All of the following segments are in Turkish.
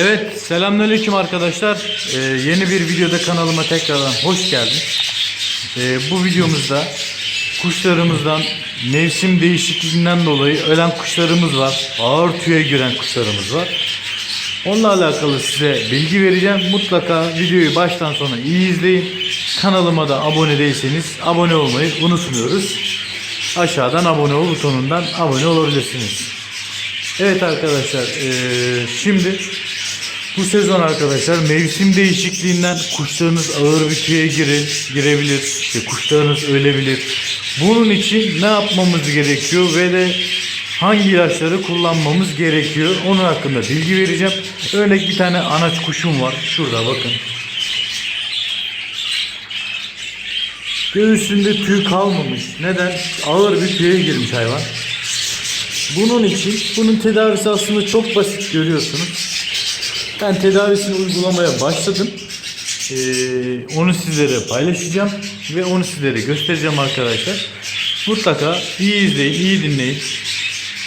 Evet, selamünaleyküm arkadaşlar. Ee, yeni bir videoda kanalıma tekrardan hoş geldin. Ee, bu videomuzda kuşlarımızdan mevsim değişikliğinden dolayı ölen kuşlarımız var. Ağır tüye giren kuşlarımız var. Onunla alakalı size bilgi vereceğim. Mutlaka videoyu baştan sona iyi izleyin. Kanalıma da abone değilseniz abone olmayı unutmuyoruz. Aşağıdan abone ol butonundan abone olabilirsiniz. Evet arkadaşlar eee, şimdi bu sezon arkadaşlar mevsim değişikliğinden kuşlarınız ağır bir tüye girer, girebilir. işte kuşlarınız ölebilir. Bunun için ne yapmamız gerekiyor ve de hangi ilaçları kullanmamız gerekiyor onun hakkında bilgi vereceğim. Örnek bir tane anaç kuşum var. Şurada bakın. Göğsünde tüy kalmamış. Neden? Ağır bir tüye girmiş hayvan. Bunun için bunun tedavisi aslında çok basit görüyorsunuz. Ben tedavisini uygulamaya başladım. Ee, onu sizlere paylaşacağım ve onu sizlere göstereceğim arkadaşlar. Mutlaka iyi izleyin, iyi dinleyin.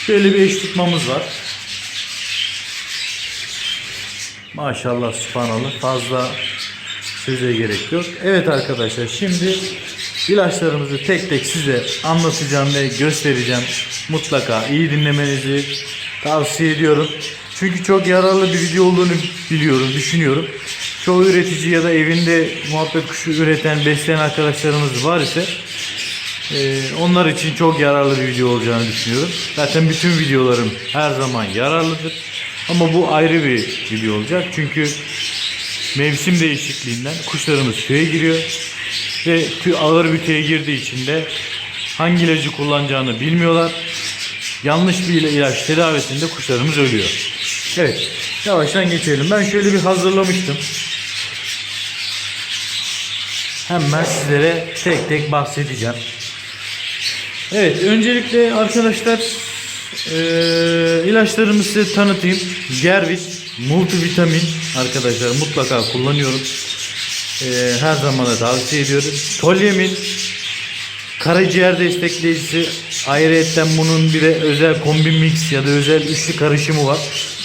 Şöyle bir eş tutmamız var. Maşallah, subhanallah fazla söze gerek yok. Evet arkadaşlar şimdi ilaçlarımızı tek tek size anlatacağım ve göstereceğim. Mutlaka iyi dinlemenizi tavsiye ediyorum. Çünkü çok yararlı bir video olduğunu biliyorum, düşünüyorum. Çoğu üretici ya da evinde muhabbet kuşu üreten, besleyen arkadaşlarımız var ise e, onlar için çok yararlı bir video olacağını düşünüyorum. Zaten bütün videolarım her zaman yararlıdır. Ama bu ayrı bir video olacak. Çünkü mevsim değişikliğinden kuşlarımız tüye giriyor. Ve tüy ağır bir tüye girdiği için de hangi ilacı kullanacağını bilmiyorlar. Yanlış bir ilaç tedavisinde kuşlarımız ölüyor. Evet, yavaştan geçelim. Ben şöyle bir hazırlamıştım. Hemen sizlere tek tek bahsedeceğim. Evet, öncelikle arkadaşlar eee ilaçlarımı size tanıtayım. Gervit multivitamin arkadaşlar mutlaka kullanıyorum. Eee, her zaman da tavsiye ediyorum. Tolyemin karaciğer destekleyicisi ayrıyetten bunun bir de özel kombi mix ya da özel üçlü karışımı var.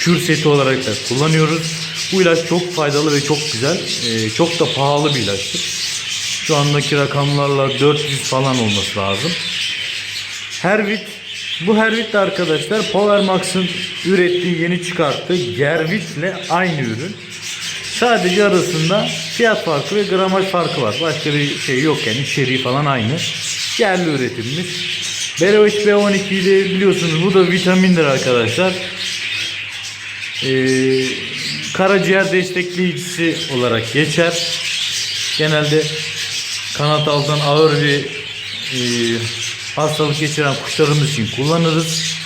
Kür seti olarak da kullanıyoruz. Bu ilaç çok faydalı ve çok güzel. Eee, çok da pahalı bir ilaçtır. Şu andaki rakamlarla 400 falan olması lazım. Hervit bu Hervit de arkadaşlar Powermax'ın ürettiği yeni çıkarttığı Gervit'le aynı ürün. Sadece arasında fiyat farkı ve gramaj farkı var. Başka bir şey yok yani içeriği falan aynı. Yerli üretimimiz. Beroiç B12 de biliyorsunuz bu da vitamindir arkadaşlar. Ee, karaciğer destekleyicisi olarak geçer. Genelde kanat altından ağır bir e, hastalık geçiren kuşlarımız için kullanırız.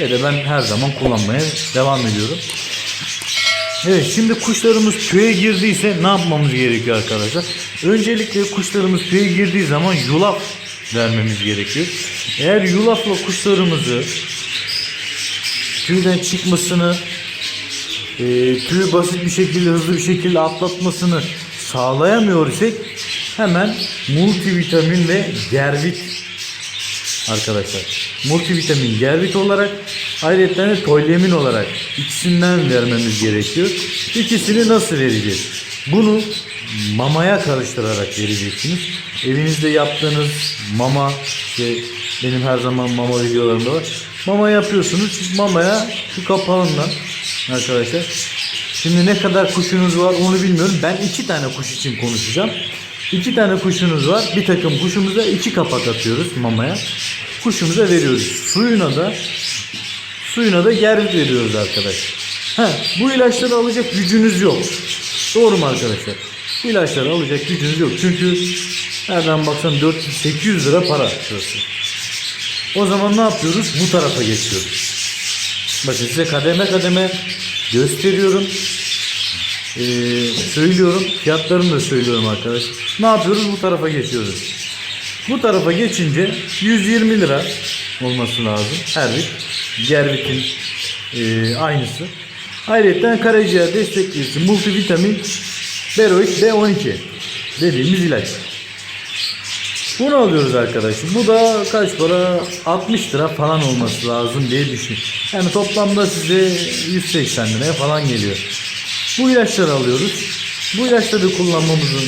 Ve de ben her zaman kullanmaya devam ediyorum. Evet şimdi kuşlarımız tüye girdiyse ne yapmamız gerekiyor arkadaşlar? Öncelikle kuşlarımız tüye girdiği zaman yulaf vermemiz gerekiyor. Eğer yulafla kuşlarımızı tüyden çıkmasını e, tüyü basit bir şekilde hızlı bir şekilde atlatmasını sağlayamıyor isek hemen multivitamin ve gervit arkadaşlar. Multivitamin gervit olarak ayrıca de tolyemin olarak ikisinden vermemiz gerekiyor. İkisini nasıl vereceğiz? Bunu mamaya karıştırarak vereceksiniz. Evinizde yaptığınız mama işte benim her zaman mama videolarımda var. Mama yapıyorsunuz. Mamaya şu kapağından arkadaşlar. Şimdi ne kadar kuşunuz var onu bilmiyorum. Ben iki tane kuş için konuşacağım. İki tane kuşunuz var. Bir takım kuşumuza iki kapak atıyoruz mamaya. Kuşumuza veriyoruz. Suyuna da suyuna da gervit veriyoruz arkadaşlar. Ha, bu ilaçları alacak gücünüz yok. Doğru mu arkadaşlar? Bu ilaçları alacak gücünüz yok. Çünkü nereden baksan 400-800 lira para şurası. O zaman ne yapıyoruz? Bu tarafa geçiyoruz. Bakın size kademe kademe gösteriyorum. Ee, söylüyorum. Fiyatlarını da söylüyorum arkadaşlar. Ne yapıyoruz? Bu tarafa geçiyoruz. Bu tarafa geçince 120 lira olması lazım. Her bir. Gervit'in e, aynısı. Ayrıca karaciğer destekleyici multivitamin Beroid B12 dediğimiz ilaç. Bunu alıyoruz arkadaşım. Bu da kaç para? 60 lira falan olması lazım diye düşün. Yani toplamda size 180 liraya falan geliyor. Bu ilaçları alıyoruz. Bu ilaçları kullanmamızın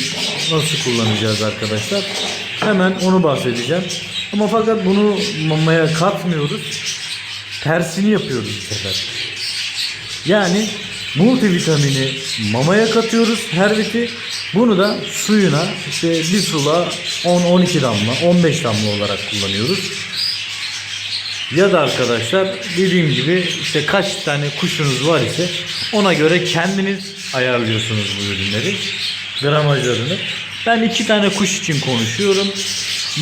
nasıl kullanacağız arkadaşlar? Hemen onu bahsedeceğim. Ama fakat bunu mamaya katmıyoruz. Tersini yapıyoruz bu sefer. Yani multivitamini mamaya katıyoruz her biti. Bunu da suyuna işte bir sula 10-12 damla 15 damla olarak kullanıyoruz. Ya da arkadaşlar dediğim gibi işte kaç tane kuşunuz var ise ona göre kendiniz ayarlıyorsunuz bu ürünleri. Gramajlarını. Ben iki tane kuş için konuşuyorum.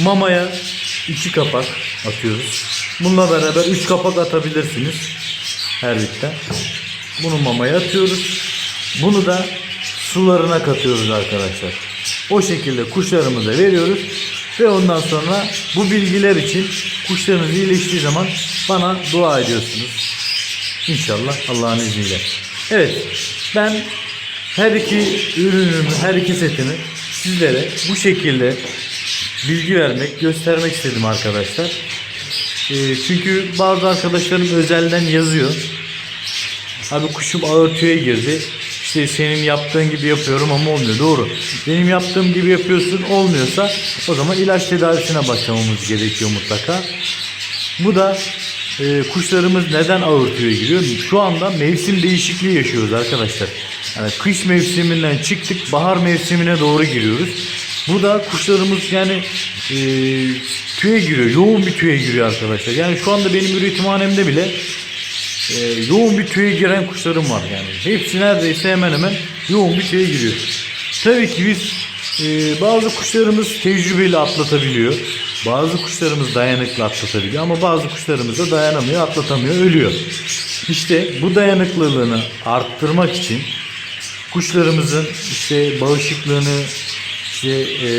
Mamaya iki kapak atıyoruz. Bununla beraber üç kapak atabilirsiniz. Her bitten. Bunu mamaya atıyoruz. Bunu da sularına katıyoruz arkadaşlar. O şekilde kuşlarımıza veriyoruz. Ve ondan sonra bu bilgiler için kuşlarınız iyileştiği zaman bana dua ediyorsunuz. İnşallah Allah'ın izniyle. Evet ben her iki ürünümü, her iki setimi sizlere bu şekilde bilgi vermek, göstermek istedim arkadaşlar. Ee, çünkü bazı arkadaşlarım özelden yazıyor. Abi kuşum ağır tüye girdi. İşte senin yaptığın gibi yapıyorum ama olmuyor. Doğru. Benim yaptığım gibi yapıyorsun olmuyorsa o zaman ilaç tedavisine başlamamız gerekiyor mutlaka. Bu da e, kuşlarımız neden ağır tüye giriyor? Şu anda mevsim değişikliği yaşıyoruz arkadaşlar. Yani kış mevsiminden çıktık bahar mevsimine doğru giriyoruz. Bu da kuşlarımız yani e, tüye giriyor. Yoğun bir tüye giriyor arkadaşlar. Yani şu anda benim üretimhanemde bile e, yoğun bir tüye giren kuşlarım var yani. Hepsi neredeyse hemen hemen yoğun bir tüye giriyor. Tabii ki biz e, bazı kuşlarımız tecrübeyle atlatabiliyor. Bazı kuşlarımız dayanıklı atlatabiliyor ama bazı kuşlarımız da dayanamıyor, atlatamıyor, ölüyor. İşte bu dayanıklılığını arttırmak için kuşlarımızın işte bağışıklığını işte e,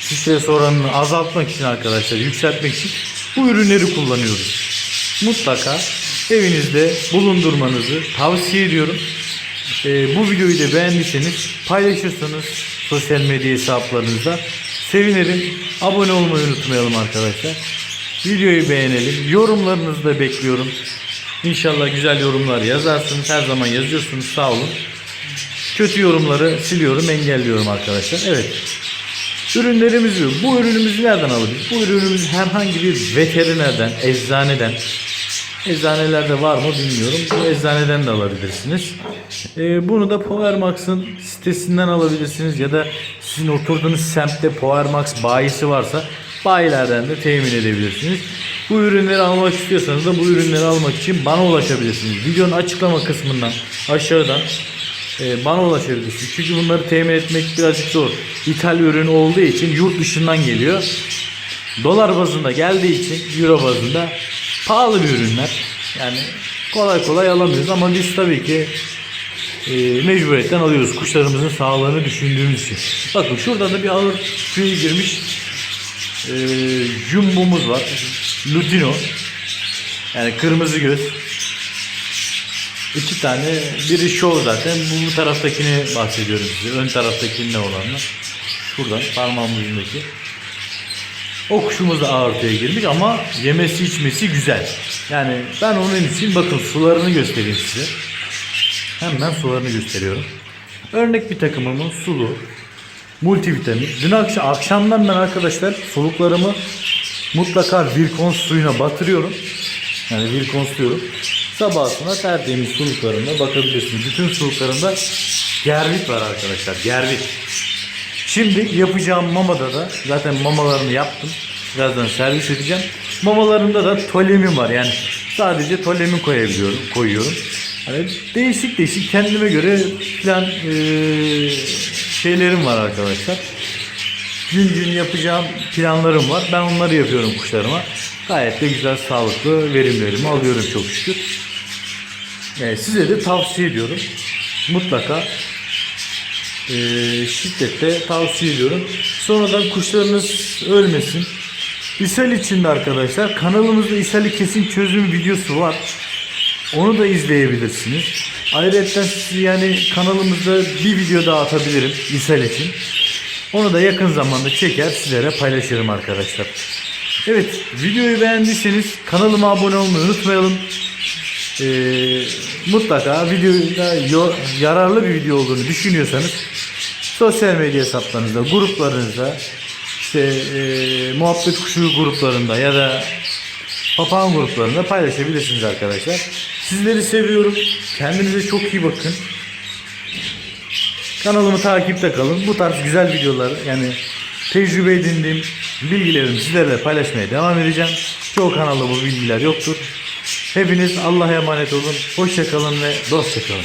stres oranını azaltmak için arkadaşlar yükseltmek için bu ürünleri kullanıyoruz. Mutlaka evinizde bulundurmanızı tavsiye ediyorum. E, bu videoyu da beğendiyseniz paylaşırsanız sosyal medya hesaplarınızda sevinirim. Abone olmayı unutmayalım arkadaşlar. Videoyu beğenelim. Yorumlarınızı da bekliyorum. İnşallah güzel yorumlar yazarsınız. Her zaman yazıyorsunuz. Sağ olun. Kötü yorumları siliyorum, engelliyorum arkadaşlar. Evet. Ürünlerimiz bu. Bu ürünümüzü nereden alabiliriz? Bu ürünümüzü herhangi bir veterinerden, eczaneden, eczanelerde var mı bilmiyorum. Bu eczaneden de alabilirsiniz. Ee, bunu da Powermax'ın sitesinden alabilirsiniz ya da sizin oturduğunuz semtte Powermax bayisi varsa bayilerden de temin edebilirsiniz. Bu ürünleri almak istiyorsanız da bu ürünleri almak için bana ulaşabilirsiniz. Videonun açıklama kısmından aşağıdan e, bana ulaşabilirsiniz. Çünkü bunları temin etmek birazcık zor. İthal ürün olduğu için yurt dışından geliyor. Dolar bazında geldiği için euro bazında pahalı bir ürünler. Yani kolay kolay alamıyoruz ama biz tabii ki e, mecburiyetten alıyoruz. Kuşlarımızın sağlığını düşündüğümüz için. Bakın şurada da bir ağır tüy girmiş e, jumbomuz var. Lutino. Yani kırmızı göz. İki tane. Biri show zaten. Bu, bu taraftakini bahsediyorum size. Ön taraftakinin ne olanla. Şuradan parmağımın ucundaki. O kuşumuz da ağırtıya girmiş ama yemesi içmesi güzel. Yani ben onun için bakın sularını göstereyim size. Hemen sularını gösteriyorum. Örnek bir takımımın sulu, multivitamin. Dün akşam, akşamdan ben arkadaşlar soluklarımı mutlaka Virkons suyuna batırıyorum. Yani Virkons diyorum. Sabahına tertemiz suluklarına bakabilirsiniz. Bütün suluklarında gervit var arkadaşlar. Gervit. Şimdi yapacağım mamada da zaten mamalarını yaptım. Birazdan servis edeceğim. Mamalarında da tolemin var. Yani sadece tolemin koyabiliyorum, koyuyorum. Hani değişik değişik kendime göre plan eee, şeylerim var arkadaşlar. Gün gün yapacağım planlarım var. Ben onları yapıyorum kuşlarıma. Gayet de güzel, sağlıklı verimlerimi alıyorum çok şükür. Ee, size de tavsiye ediyorum. Mutlaka e, şiddetle tavsiye ediyorum. Sonradan kuşlarınız ölmesin. İshal için de arkadaşlar kanalımızda ishali kesin çözüm videosu var. Onu da izleyebilirsiniz. Ayrıca yani kanalımızda bir video daha atabilirim ishal için. Onu da yakın zamanda çeker sizlere paylaşırım arkadaşlar. Evet videoyu beğendiyseniz kanalıma abone olmayı unutmayalım. Ee, mutlaka videoda yararlı bir video olduğunu düşünüyorsanız sosyal medya hesaplarınızda, gruplarınızda, işte e, muhabbet kuşu gruplarında ya da papağan gruplarında paylaşabilirsiniz arkadaşlar. Sizleri seviyorum. Kendinize çok iyi bakın. Kanalımı takipte kalın. Bu tarz güzel videolar yani tecrübe edindiğim bilgilerimi sizlerle paylaşmaya devam edeceğim. Çoğu kanalda bu bilgiler yoktur. Hepiniz Allah'a emanet olun. Hoşça kalın ve dostça kalın.